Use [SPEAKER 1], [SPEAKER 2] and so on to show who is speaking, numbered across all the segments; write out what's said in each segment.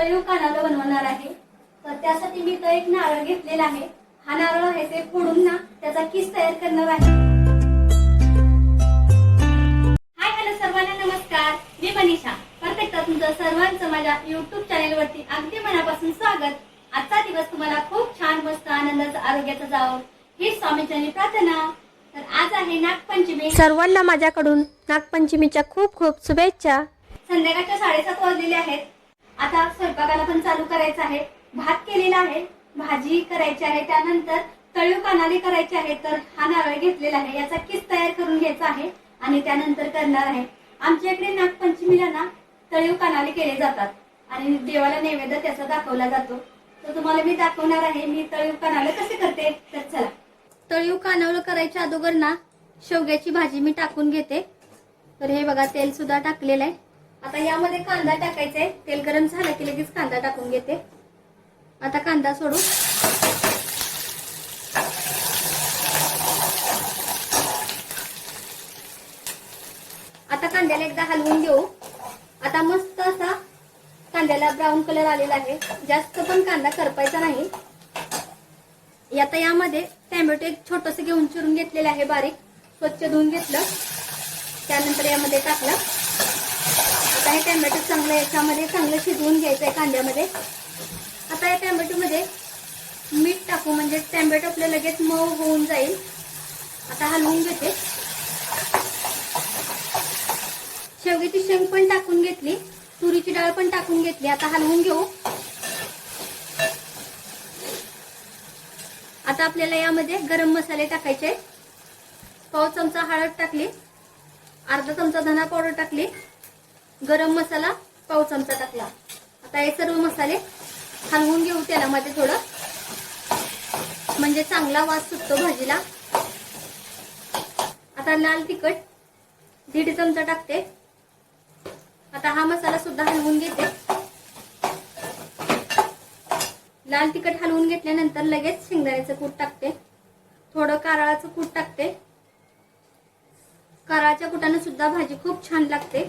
[SPEAKER 1] तळीव कानाला बनवणार आहे? तर त्यासाठी मी तो एक नारळ घेतलेला आहे. हा नारळ आहे ते फोडून ना त्याचा किस तयार करणार आहे. हाय हॅलो सर्वांना नमस्कार. मी मनीषा. परफेक्ट तुमचं सर्वांचं माझ्या युट्यूब चॅनल वरती अगदी मनापासून स्वागत. आजचा दिवस तुम्हाला खूप छान मस्त आनंदाचा आरोग्याचा जावो. ही स्वामीचरणी प्रार्थना. तर आज आहे नागपंचमी.
[SPEAKER 2] सर्वांना माझ्याकडून नागपंचमीच्या खूप खूप शुभेच्छा.
[SPEAKER 1] संध्याकाळच्या साडेसात वाजलेले आहेत. आता स्वयंपाकाला पण चालू करायचं आहे. भात केलेला आहे. भाजी करायची आहे. त्यानंतर तळीव कानाले करायचे आहे. तर हा नारळ घेतलेला आहे. याचा किस तयार करून घ्यायचा आहे आणि त्यानंतर करणार आहे. आमच्या इकडे नागपंचमीला ना तळीव कानाले केले जातात. आणि देवाला नैवेद्य त्याचा दाखवला जातो. तर तुम्हाला मी दाखवणार आहे मी तळीव कानाले कसे करते. तर चला. तळीव कानावलं करायच्या अगोदर ना शेवग्याची भाजी मी टाकून घेते. तर हे बघा तेल सुद्धा टाकलेलं आहे. आता यामध्ये कांदा टाकायचा आहे तेल गरम झालं की लगेच कांदा टाकून घेते. आता कांदा सोडू. आता कांद्याला एकदा हलवून घेऊ. आता मस्त असा कांद्याला ब्राऊन कलर आलेला आहे. जास्त पण कांदा करपायचा नाही. आता यामध्ये टॅमॅटो एक छोटस घेऊन चिरून घेतलेलं आहे बारीक. स्वच्छ धुवून घेतलं. त्यानंतर यामध्ये टाकलं. आता हे टॅमॅटो चांगलं याच्यामध्ये चांगलं शिजवून घ्यायचं आहे कांद्यामध्ये. आता या टॅमॅटोमध्ये मीठ टाकू म्हणजे टॅमॅटो आपलं लगेच मऊ होऊन जाईल. आता हलवून घेते. शेवग्याची शेंग पण टाकून घेतली तुरीची डाळ पण टाकून घेतली. आता हलवून घेऊ. आता आपल्याला यामध्ये गरम मसाले टाकायचे पाव चमचा हळद टाकली अर्धा चमचा धना पावडर टाकली. गरम मसाला पाव चमचा टाकला. आता हे सर्व मसाले हलवून घेऊ त्याला मध्ये थोडं. म्हणजे चांगला वास सुटतो भाजीला. आता लाल तिखट दीड चमचा टाकते. आता हा मसाला सुद्धा हलवून घेते. लाल तिखट हलवून घेतल्यानंतर लगेच शेंगदाण्याचं कूट टाकते. थोडं कारळाचं कूट टाकते. कारळाच्या कुटानं सुद्धा भाजी खूप छान लागते.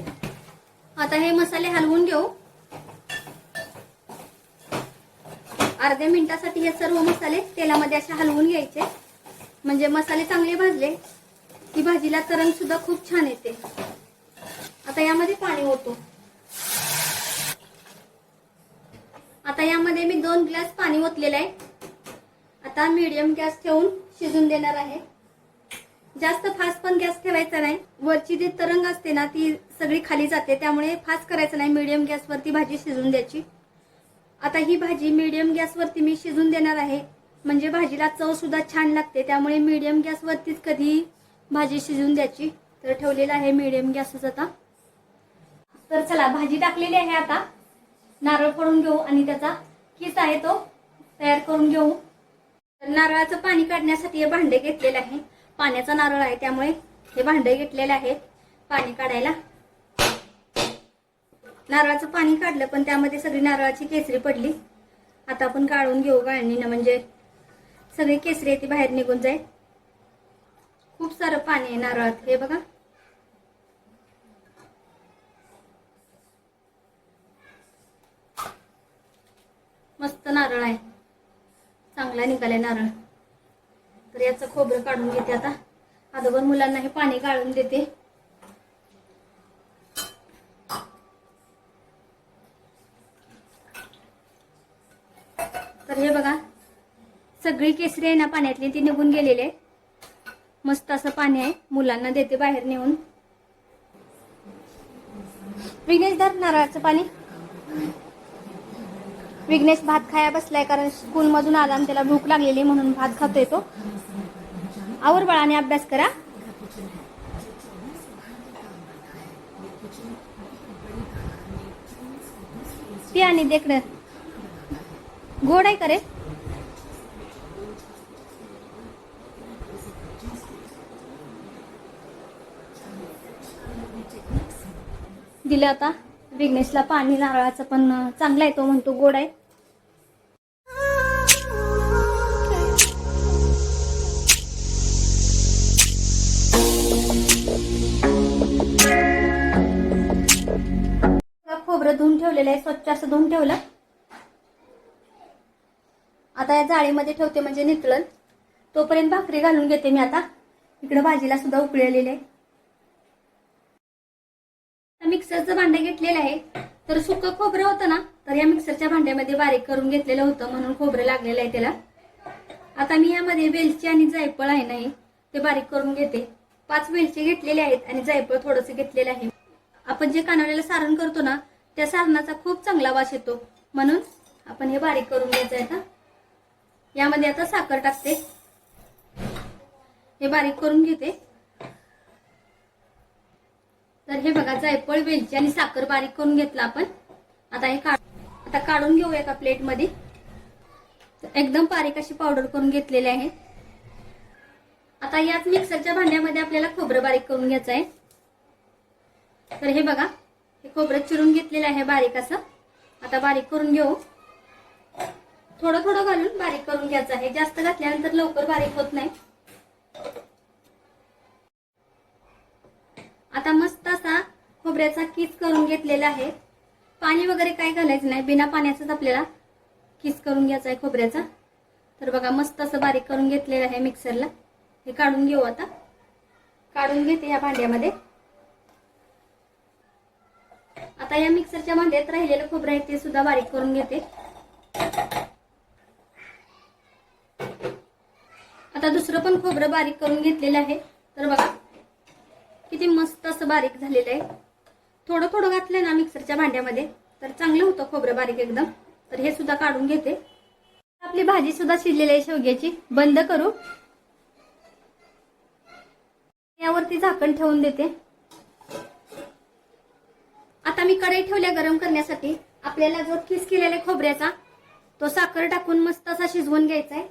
[SPEAKER 1] आता हे मसाले हलवून घेऊ. अर्ध्या मिनिटासाठी हे सर्व मसाले तेलामध्ये असे हलवून घ्यायचे. म्हणजे मसाले चांगले भाजले की भाजीला तरंग सुद्धा खूप छान येते. आता यामध्ये पाणी ओतो. आता यामध्ये मी दोन ग्लास पाणी ओतलेलं आहे. आता मीडियम गॅस ठेवून शिजून देणार आहे. जास्त फास्ट पण गॅस ठेवायचा नाही. वरची जी तरंग असते ना ती सगळी खाली जाते. त्यामुळे फास्ट करायचं नाही. मीडियम गॅसवरती भाजी शिजून द्यायची. आता ही भाजी मिडियम गॅसवरती मी शिजून देणार आहे. म्हणजे भाजीला चव सुद्धा छान लागते. त्यामुळे मीडियम गॅसवरतीच कधी भाजी शिजून द्यायची. तर ठेवलेला आहे मीडियम गॅसच आता. तर चला भाजी टाकलेली आहे आता. नारळ फोडून घेऊ आणि त्याचा किस आहे तो तयार करून घेऊ. तर नारळाचं पाणी काढण्यासाठी हे भांडे घेतलेलं आहे. पाण्याचा नारळ आहे त्यामुळे हे भांडे घेतलेले आहेत. पाणी काढायला. नारळाचं पाणी काढलं पण त्यामध्ये सगळी नारळाची केसरी पडली. आता आपण काढून घेऊ गाळणीनं म्हणजे सगळी केसरी आहे ती बाहेर निघून जाईल. खूप सारं पाणी आहे नारळात हे बघा. मस्त नारळ आहे. चांगला निघालाय नारळ. तर याचं खोबरं काढून घेते आता. आधोबर मुलांना हे पाणी गाळून देते. तर हे बघा सगळी केसरी आहे ना पाण्यातली ती निघून गेलेली आहे. मस्त असं पाणी आहे. मुलांना देते बाहेर नेऊन. विघ्नेश धर नारळाचं पाणी. विघ्नेश भात खाया बसलाय कारण स्कूल मधून आला आणि त्याला भूक लागलेली म्हणून भात खातोय तो आवर बाळाने अभ्यास करा. ती आणि देखणं गोड आहे करे दिलं आता. विघ्नेशला पाणी नारळाचं पण चांगला आहे तो म्हणतो गोड आहे. ठेवलेलं आहे स्वच्छ असं धुवून ठेवलं. आता या जाळीमध्ये ठेवते म्हणजे नितळल तोपर्यंत भाकरी घालून घेते मी आता. इकडे भाजीला सुद्धा उकळलेली आहे. मिक्सरचं भांडे घेतलेलं आहे. तर सुकं खोबरं होतं ना तर या मिक्सरच्या भांड्यामध्ये बारीक करून घेतलेलं होतं म्हणून खोबरं लागलेलं आहे त्याला. आता मी यामध्ये वेलची आणि जायफळ आहे नाही ते बारीक करून घेते. पाच वेलची घेतलेले आहेत आणि जायफळ थोडंसं घेतलेलं आहे. आपण जे कानवलेलं सारण करतो ना त्या सारणाचा खूप चांगला वास येतो. म्हणून आपण हे बारीक करून घ्यायचं आहे आता. यामध्ये आता साखर टाकते. हे बारीक करून घेते. तर हे बघा जायफळ वेलची आणि साखर बारीक करून घेतलं आपण. आता हे काढ आता काढून घेऊ एका प्लेटमध्ये. एकदम बारीक अशी पावडर करून घेतलेली आहे. आता याच मिक्सरच्या भांड्यामध्ये आपल्याला खोबरं बारीक करून घ्यायचं आहे. तर हे बघा हे खोबरं चिरून घेतलेलं आहे बारीक असं. आता बारीक करून घेऊ. थोडं थोडं घालून बारीक करून घ्यायचं आहे. जास्त घातल्यानंतर लवकर बारीक होत नाही. आता मस्त असा खोबऱ्याचा किस करून घेतलेला आहे. पाणी वगैरे काय घालायचं नाही. बिना पाण्याचाच आपल्याला किस करून घ्यायचा आहे खोबऱ्याचा. तर बघा मस्त असं बारीक करून घेतलेलं आहे मिक्सरला. हे काढून घेऊ आता. काढून घेते या भांड्यामध्ये. आता या मिक्सरच्या भांड्यात राहिलेलं खोबरं आहे ते सुद्धा बारीक करून घेते. आता दुसरं पण खोबरं बारीक करून घेतलेलं आहे. तर बघा किती मस्त असं बारीक झालेलं आहे. थोडं थोडं घातलं ना मिक्सरच्या भांड्यामध्ये तर चांगलं होतं खोबरं बारीक एकदम. तर हे सुद्धा काढून घेते. आपली भाजी सुद्धा शिजलेली आहे शेवग्याची. बंद करू. यावरती झाकण ठेवून देते. आता मी कढई ठेवल्या गरम करण्यासाठी. आपल्याला जो किस केलेला खोबऱ्याचा तो साखर टाकून मस्त असा शिजवून घ्यायचा आहे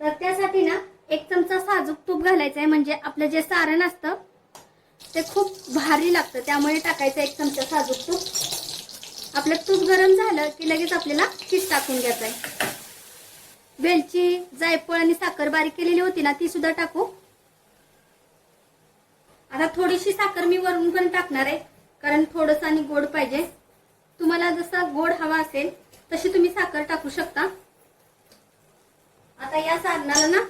[SPEAKER 1] तर त्यासाठी ना एक चमचा साजूक तूप घालायचं आहे म्हणजे आपलं जे सारण असतं ते खूप भारी लागतं. त्यामुळे टाकायचं एक चमचा साजूक तूप. आपलं तूप गरम झालं की लगेच आपल्याला किस टाकून घ्यायचं आहे वेलची जायफळ आणि साखर बारीक केलेली होती ना ती सुद्धा टाकू. आता थोडीशी साखर मी वरून पण टाकणार आहे. कारण थोडस आणि गोड पाहिजे. तुम्हाला जसा गोड हवा असेल तशी तुम्ही साखर टाकू शकता. आता या साधनाला ना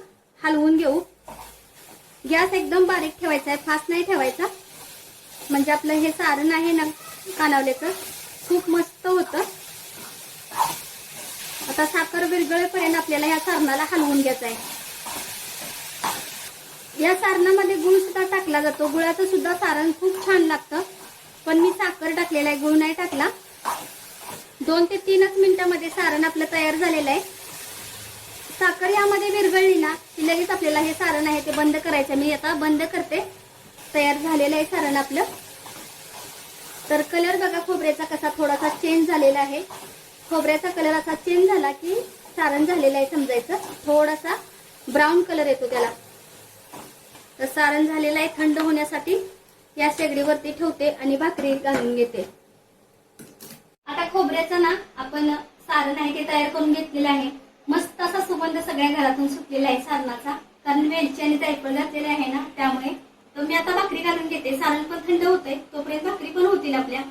[SPEAKER 1] हलवून घेऊ. गॅस एकदम बारीक ठेवायचा आहे फास्ट नाही ठेवायचा. म्हणजे आपलं हे सारण आहे ना कानावल्याचं खूप मस्त होतं. आता साखर विरगळेपर्यंत आपल्याला या सारणाला हलवून घ्यायचं आहे. या सारणामध्ये गुळ सुद्धा टाकला जातो. गुळाचं सुद्धा सारण खूप छान लागतं. पण मी साखर टाकलेला आहे गुळ नाही टाकला. दोन ते तीनच मिनिटामध्ये सारण आपलं तयार झालेलं आहे. साखर यामध्ये विरघळली ना की लगेच आपल्याला हे सारण आहे ते बंद करायचं. मी आता बंद करते. तयार झालेलं आहे सारण आपलं. तर कलर बघा खोबऱ्याचा कसा थोडासा चेंज झालेला आहे. खोबऱ्याचा कलर असा चेंज झाला की सारण झालेलं आहे समजायचं. थोडासा ब्राऊन कलर येतो त्याला. तर सारण झालेलं आहे थंड होण्यासाठी. या शेगडीवरती ठेवते आणि भाकरी घालून घेते. आता खोबऱ्याचं ना आपण सारण आहे ते तयार करून घेतलेलं आहे. मस्त असा सुगंध सगळ्या घरातून सुटलेला आहे सारणाचा. कारण वेलची आणि जायफळ घातलेले आहे ना त्यामुळे. तर मी आता भाकरी घालून घेते. सारण पण थंड होते तोपर्यंत भाकरी पण होतील आपल्या.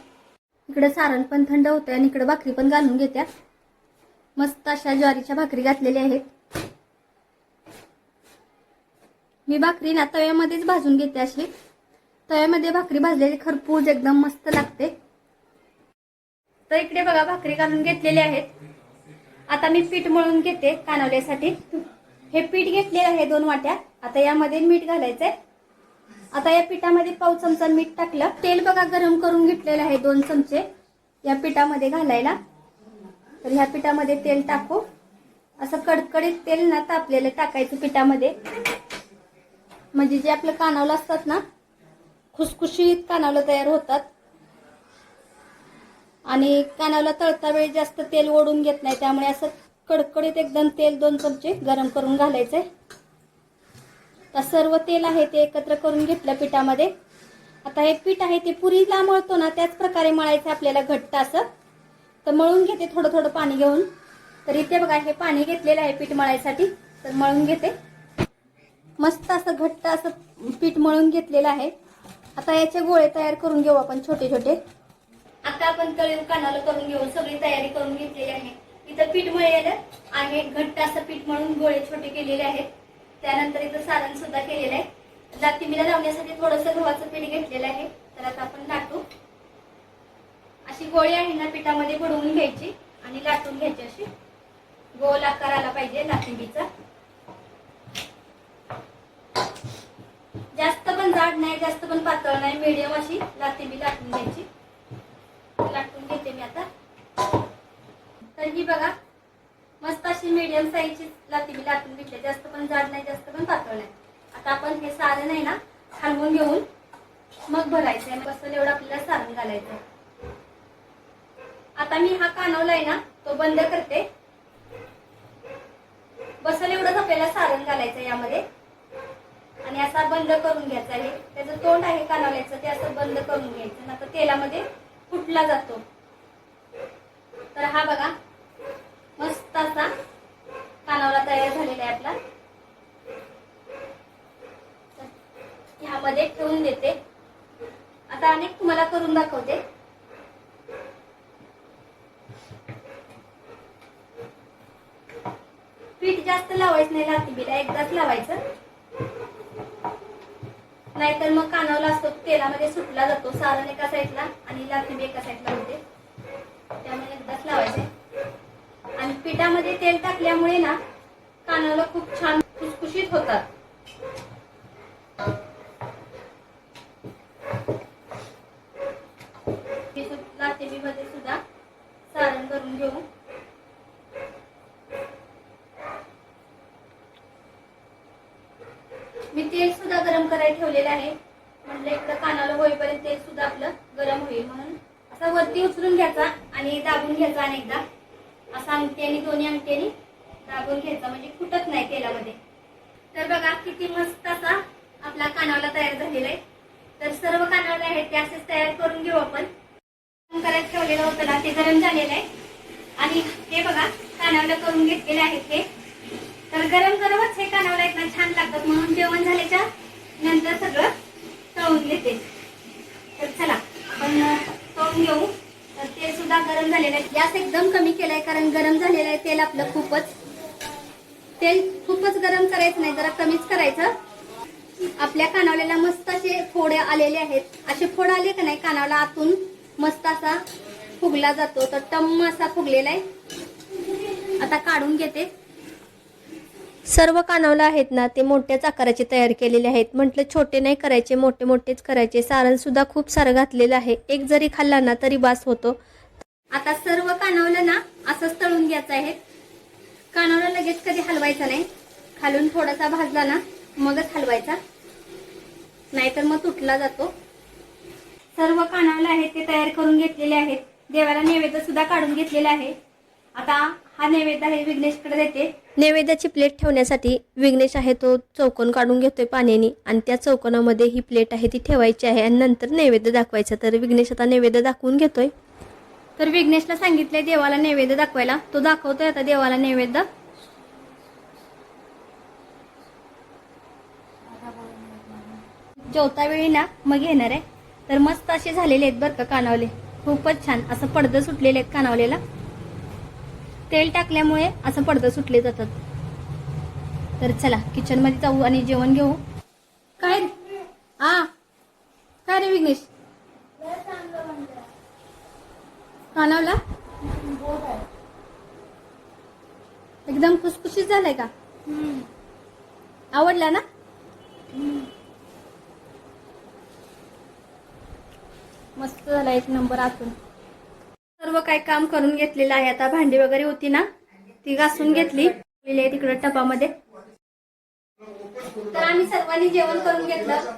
[SPEAKER 1] इकडे सारण पण थंड होते आणि इकडे भाकरी पण घालून घेत्या मस्त अशा ज्वारीच्या भाकरी घातलेल्या आहेत. मी भाकरी ना तव्यामध्येच भाजून घेते अशी. तव्यामध्ये भाकरी भाजलेली खरपूज एकदम मस्त लागते. तर इकडे बघा भाकरी घालून घेतलेली आहेत. आता मी पीठ मळून घेते कानवल्यासाठी. हे पीठ घेतलेलं आहे दोन वाट्या. आता यामध्ये मीठ घालायचंय. आता या पिठामध्ये पाव चमचा मीठ टाकलं. तेल बघा गरम करून घेतलेलं आहे दोन चमचे या पिठामध्ये घालायला. तर ह्या पिठामध्ये तेल टाकू. असं कडकडीत तेल ना तापलेलं टाकायचं पिठामध्ये. म्हणजे जे आपलं कानावलं असतात ना खुसखुशीत कानावला तयार होतात. आणि कानावला तळता वेळी जास्त तेल ओढून घेत नाही त्यामुळे असं कडकडीत एकदम तेल दोन चमचे गरम करून घालायचंय. आता सर्व तेल आहे ते एकत्र करून घेतलं पिठामध्ये. आता हे पीठ आहे ते पुरीला मळतो ना त्याच प्रकारे मळायचं आपल्याला घट्ट असं. तर मळून घेते थोडं थोडं पाणी घेऊन. तर इथे बघा हे पाणी घेतलेलं आहे पीठ मळायसाठी तर मळून घेते. मस्त असं घट्ट असं पीठ मळून घेतलेलं आहे. आता याचे गोळे तयार करून घेऊ आपण छोटे छोटे. आता आपण तळीव कानाला करून घेऊ सगळी तयारी करून घेतलेली आहे. इथं पीठ मळलेलं आहे. आणि घट्ट असं पीठ म्हणून गोळे छोटे केलेले आहेत. त्यानंतर इथं सारण सुद्धा केलेलं आहे. लातिमीला लावण्यासाठी थोडंसं गव्हाचं पीठ घेतलेलं आहे. तर आता आपण लाटू. अशी गोळी आहे ना पिठामध्ये बुडवून घ्यायची आणि लाटून घ्यायची अशी. गोल आकार आला पाहिजे लातिंबीचा जास्त पण जाड नाही जास्त पण पातळ नाही. मिडियम अशी लातिंबी लाटून घ्यायची. लाटून घेते मी आता. तर ही बघा मस्त अशी मीडियम साईजची लातिंबी लाटून घेतली. जास्त पण जाड नाही जास्त पण पातळ नाही. आता आपण हे सारण आहे ना हलवून घेऊन मग भरायचं आहे बसल एवढं आपल्याला सारण घालायचं आहे. आता मी हा कानवलाय ना तो बंद करते. बसल एवढंच आपल्याला सारण घालायचं आहे यामध्ये. आणि असा बंद करून घ्यायचा आहे. त्याचं तोंड आहे कानावल्याचं ते असं बंद करून घ्यायचं. नंतर तेलामध्ये फुटला जातो. तर हा बघा मस्त असा कानावला तयार झालेला आहे आपला. ह्यामध्ये ठेवून देते. आता अनेक तुम्हाला करून दाखवते. पीठ जास्त लावायचं नाही लातिबीला एकदाच लावायचं. नाहीतर मग कानावला असतो तेलामध्ये सुटला जातो. सारण एका साईडला आणि लातिबी एका साईडला होते. त्यामुळे एकदाच लावायचे. आणि पिठामध्ये तेल टाकल्यामुळे ना कानाला खूप छान खुसखुशीत होतात लातेबी मध्ये सुद्धा सारण करून घेऊ मी तेल सुद्धा गरम करायला ठेवलेलं आहे म्हटलं इकडं कानाला होईपर्यंत तेल सुद्धा आपलं गरम होईल म्हणून असा वरती उचलून घ्यायचा आणि दाबून घ्यायचा अनेकदा असा अंगठ्याने दोन्ही अंगठ्याने दाबून घ्यायचा म्हणजे फुटत नाही तेलामध्ये. तर बघा किती मस्त असा आपला कानावला तयार झालेला आहे. तर सर्व कानावले आहेत ते असेच तयार करून घेऊ आपण. करायला ठेवलेलं होतं ना ते गरम झालेलं आहे. आणि हे बघा कानावलं करून घेतलेले आहेत हे तर गरम गरमच हे कानावलं आहेत ना छान लागतात. म्हणून जेवण झाल्याच्यानंतर सगळं तळून घेते. तर चला आपण तळून घेऊ. तर ते सुद्धा गरम झालेलं आहे. गॅस एकदम कमी केलाय कारण गरम झालेलं आहे तेल आपलं खूपच. तेल खूपच गरम करायचं नाही जरा कमीच करायचं. आपल्या कानावल्याला मस्त असे फोडे आलेले आहेत. असे फोड आले का नाही कानावला आतून मस्त असा फुगला जातो. तर टम्म असा फुगलेला आहे. आता काढून घेते.
[SPEAKER 2] सर्व कानावला आहेत ना ते मोठ्याच आकाराचे तयार केलेले आहेत. म्हटलं छोटे नाही करायचे मोठे मोठेच करायचे. सारण सुद्धा खूप सारं घातलेलं आहे. एक जरी खाल्ला ना तरी बास होतो.
[SPEAKER 1] आता सर्व कानवलं ना असंच तळून घ्यायचं आहे. कानवला लगेच कधी हलवायचा नाही. खालून थोडासा भाजला ना मगच हलवायचा. नाहीतर मग तुटला जातो. सर्व कानावले आहेत ते तयार करून घेतलेले आहेत. देवाला नैवेद्य सुद्धा काढून घेतलेला आहे. आता हा नैवेद्य आहे विघ्नेशकडे देते.
[SPEAKER 2] नैवेद्याची प्लेट ठेवण्यासाठी विघ्नेश आहे तो चौकोन काढून घेतोय पाण्याने. आणि त्या चौकोनामध्ये ही प्लेट आहे ती ठेवायची आहे. आणि नंतर नैवेद्य दाखवायचा. तर विघ्नेश आता नैवेद्य दाखवून घेतोय.
[SPEAKER 1] तर विघ्नेशला सांगितलंय देवाला नैवेद्य दाखवायला. तो दाखवतोय आता देवाला नैवेद्य. जेवता वेळी ना मग येणार आहे. तर मस्त असे झालेले आहेत बरं का कानावले. खूपच छान. असं पडदं सुटलेले आहेत कानावलेला. तेल टाकल्यामुळे असं पडदं सुटले जातात. तर चला किचनमध्ये जाऊ आणि जेवण घेऊ. काय रे? हा काय रे विघ्नेश? कानावला एकदम खुसखुशीत झालाय का? आवडला ना? मस्त झाला एक नंबर आतून. सर्व काही काम करून घेतलेलं आहे. आता भांडी वगैरे होती ना ती घासून घेतली. तिकडे टपामध्ये. तर आम्ही सर्वांनी जेवण करून घेतलं.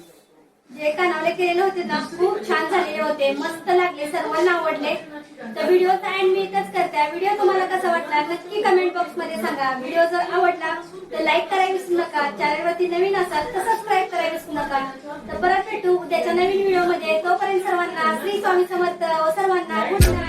[SPEAKER 1] जे कानावले केलेले होते ना खूप छान झालेले होते. मस्त लागले सर्वांना आवडले. तर व्हिडिओचा एंड मी इथंच करते व्हिडिओ तुम्हाला कसा वाटला? नक्की कमेंट बॉक्समध्ये सांगा. व्हिडिओ जर आवडला तर लाईक करायला विसरू नका. चॅनलवरती नवीन असाल तर सबस्क्राईब करायला विसरू नका. तर परत भेटू उद्याच्या नवीन व्हिडिओमध्ये. तोपर्यंत सर्वांना श्री स्वामी समर्थ सर्वांना गुड नाईट